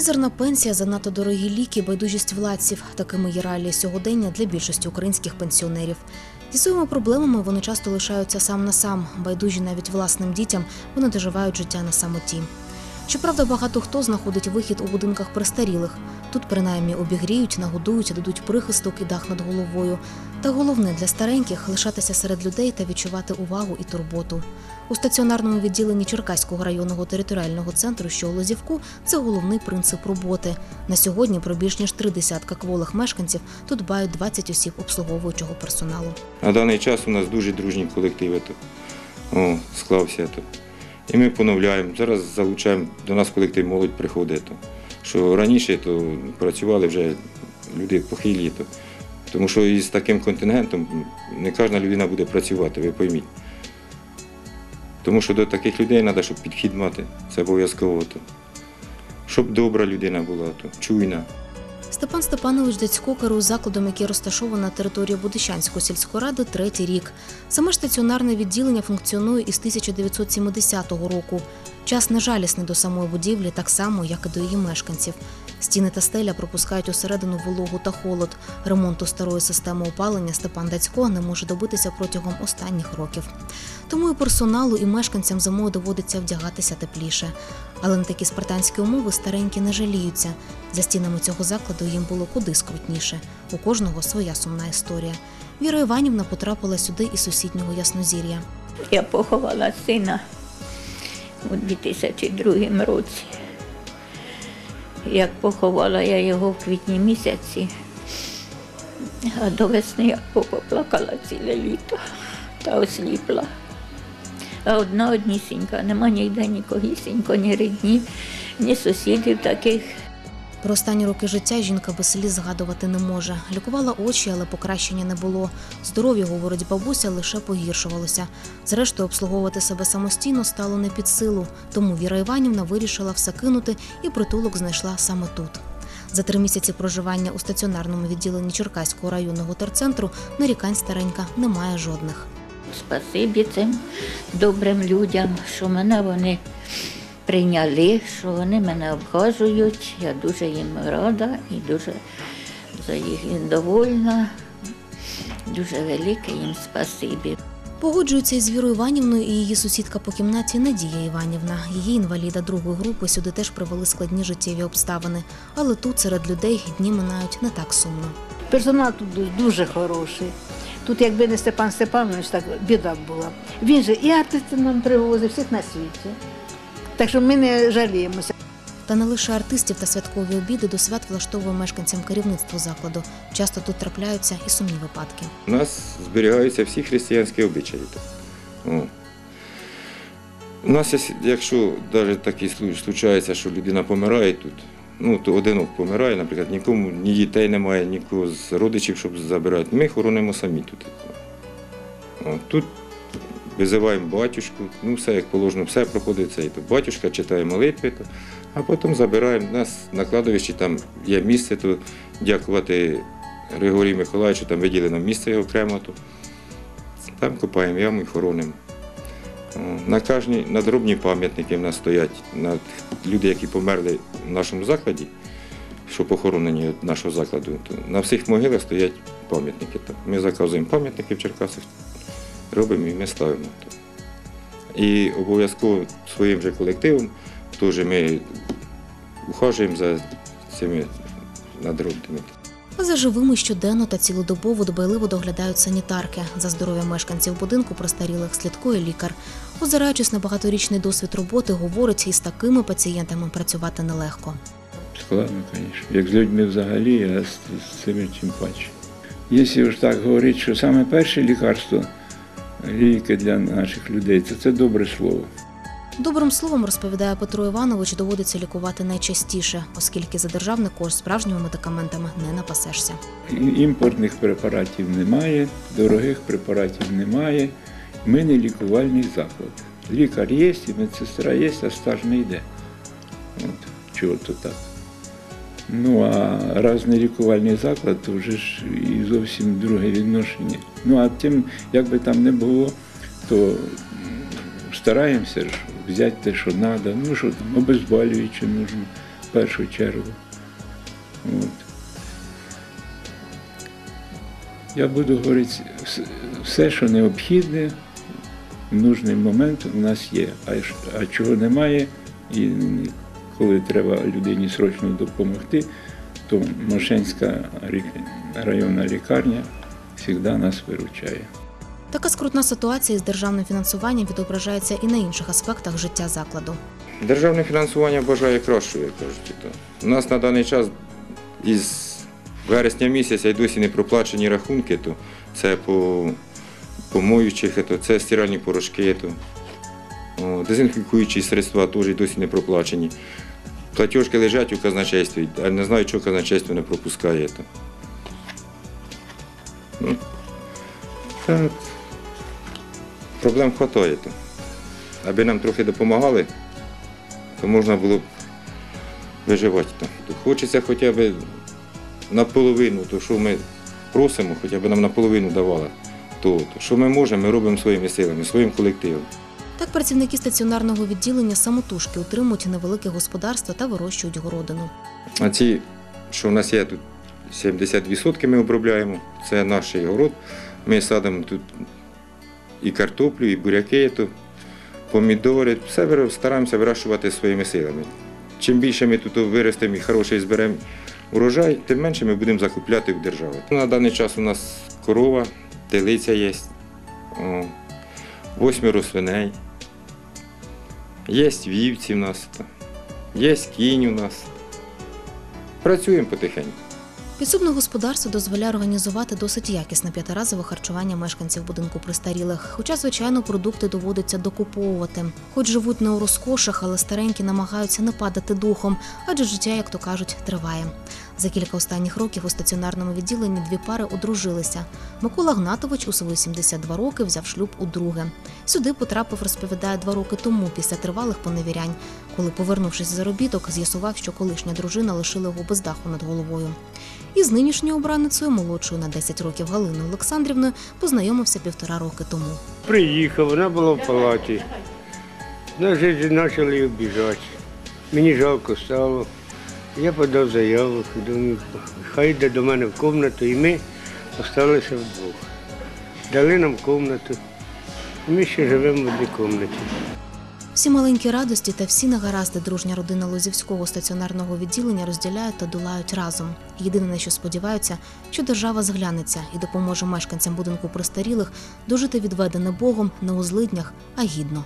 Мізерна пенсія, занадто дорогі ліки, байдужість владців. Такими є реалії сьогодення для більшості українських пенсіонерів. Зі своїми проблемами вони часто лишаються сам на сам. Байдужі навіть власним дітям вони доживають життя на самоті. Щоправда, багато хто знаходить вихід у будинках престарілих. Тут принаймні обігріють, нагодують, дадуть прихисток і дах над головою. Та головне для стареньких лишатися серед людей та відчувати увагу і турботу. У стаціонарному відділенні Черкаського районного територіального центру, що у Лозівку, це головний принцип роботи. На сьогодні про більш ніж три десятка кволих мешканців тут дбають 20 осіб обслуговуючого персоналу. На даний час у нас дуже дружні колективи тут. О, склався тут. І ми поновляємо. Зараз залучаємо до нас колектив молодь приходить. То. Що раніше то працювали вже люди похилі. То. Тому що із таким контингентом не кожна людина буде працювати, ви пойміть. Тому що до таких людей треба, щоб підхід мати. Це обов'язково. Щоб добра людина була, то, чуйна. Степан Степанович Децько керує закладом, який розташований на території Будищанської сільської ради третій рік. Саме стаціонарне відділення функціонує із 1970 року. Час не жалісний до самої будівлі, так само, як і до її мешканців. Стіни та стеля пропускають усередину вологу та холод. Ремонту старої системи опалення Степан Дацько не може добитися протягом останніх років. Тому і персоналу, і мешканцям зимою доводиться вдягатися тепліше. Але на такі спартанські умови старенькі не жаліються. За стінами цього закладу їм було куди скрутніше. У кожного своя сумна історія. Віра Іванівна потрапила сюди із сусіднього Яснозір'я. Я поховала сина у 2002 році. Як поховала я його в квітні місяці, а до весни я поплакала ціле літо та осліпла. А одна однісінька, нема ніде нікогісінько, ні рідні, ні сусідів таких. Про останні роки життя жінка без сліз згадувати не може. Лікувала очі, але покращення не було. Здоров'я, говорить бабуся, лише погіршувалося. Зрештою, обслуговувати себе самостійно стало не під силу, тому Віра Іванівна вирішила все кинути і притулок знайшла саме тут. За три місяці проживання у стаціонарному відділенні Черкаського районного терцентру нарікань старенька немає жодних. Спасибі цим добрим людям, що мене вони прийняли, що вони мене обхажують. Я дуже їм рада і дуже за їх довольна. Дуже велике їм спасибі. Погоджується із Вірою Іванівною і її сусідка по кімнаті Надія Іванівна. Її інваліда другої групи сюди теж привели складні життєві обставини. Але тут серед людей дні минають не так сумно. Персонал тут дуже хороший. Тут, якби не Степан Степанович, так біда була. Він же і артистів нам привозив, всіх на світі. Так що ми не жаліємося. Та не лише артистів та святкові обіди до свят влаштовує мешканцям керівництво закладу. Часто тут трапляються і сумні випадки. У нас зберігаються всі християнські обичаї. О. У нас, якщо навіть такий слу- случається, що людина помирає тут, ну, то одинок помирає, наприклад, нікому, ні дітей немає, нікого з родичів, щоб забирати. Ми хоронимо самі тут. О, тут визиваємо батюшку, ну все як положено, все проходить цей. То батюшка читає молитви, то, а потім забираємо. Нас на кладовищі там є місце, то дякувати Григорію Миколаївичу, там виділено місце окремо. То, там копаємо яму і хоронимо. На кожній надробні пам'ятники в нас стоять на люди, які померли в нашому закладі, що похоронені нашого закладу. То на всіх могилах стоять пам'ятники. Ми заказуємо пам'ятники в Черкасах, робимо і ми ставимо. То. І обов'язково своїм же колективом теж ми ухажуємо за цими надробними. За живими щоденно та цілодобово дбайливо доглядають санітарки. За здоров'ям мешканців будинку престарілих слідкує лікар. Озираючись на багаторічний досвід роботи, говорить, із такими пацієнтами працювати нелегко. Складно, звісно. Як з людьми взагалі, а з, цими чим паче. Якщо ж так говорити, що саме перше лікарство, ліки для наших людей, це, це добре слово. Добрим словом, розповідає Петро Іванович, доводиться лікувати найчастіше, оскільки за державний кошт справжніми медикаментами не напасешся. Імпортних препаратів немає, дорогих препаратів немає. Ми не лікувальний заклад. Лікар є, і медсестра є, а стаж не йде. От, чого то так. Ну, а раз не лікувальний заклад, то вже ж і зовсім друге відношення. Ну, а тим, як би там не було, то стараємося ж взяти те, що треба. Ну, що там, обезболююче нужно, в першу чергу. От. Я буду говорити все, що необхідне, в нужний момент у нас є. А чого немає, і коли треба людині срочно допомогти, то Мошенська районна лікарня завжди нас виручає. Така скрутна ситуація з державним фінансуванням відображається і на інших аспектах життя закладу. Державне фінансування бажає кращого, як кажуть. У нас на даний час із вересня місяця й досі не проплачені рахунки, то це по помоючих, то це стиральні порошки, то, дезінфікуючі средства теж й досі не проплачені. Платіжки лежать у казначействі, а не знаю, чого казначейство не пропускає. Ну, так. Проблем вистачає. То. Аби нам трохи допомагали, то можна було б виживати там. Хочеться хоча б наполовину, то що ми просимо, хоча б нам наполовину давали. То, то що ми можемо, ми робимо своїми силами, своїм колективом. Так працівники стаціонарного відділення самотужки утримують невелике господарство та вирощують городину. А ці, що в нас є тут 72% ми обробляємо, це наш город. Ми садимо тут і картоплю, і буряки, помідори, все стараємося вирощувати своїми силами. Чим більше ми тут виростемо і хороший зберемо урожай, тим менше ми будемо закупляти в держави. На даний час у нас корова, телиця є, восьмеро свиней, є вівці в нас, є кінь у нас. Працюємо потихеньку. Підсобне господарство дозволяє організувати досить якісне п'ятиразове харчування мешканців будинку престарілих. Хоча, звичайно, продукти доводиться докуповувати. Хоч живуть не у розкошах, але старенькі намагаються не падати духом, адже життя, як то кажуть, триває. За кілька останніх років у стаціонарному відділенні дві пари одружилися. Микола Гнатович у свої 72 роки взяв шлюб удруге. Сюди потрапив, розповідає, два роки тому після тривалих поневірянь. Коли, повернувшись з заробіток, з'ясував, що колишня дружина лишила його без даху над головою. І з нинішньою обраницею, молодшою на 10 років Галиною Олександрівною, познайомився півтора роки тому. Приїхав, вона була в палаті. Нас почали обіжати. Мені жалко стало. Я подав заяву, думаю, хай йде до мене в кімнату, і ми залишилися вдвох. Дали нам кімнату. І ми ще живемо в одній кімнаті. Всі маленькі радості та всі негаразди дружня родина Лозівського стаціонарного відділення розділяють та долають разом. Єдине на що сподіваються, що держава зглянеться і допоможе мешканцям будинку престарілих дожити відведене Богом не у злиднях, а гідно.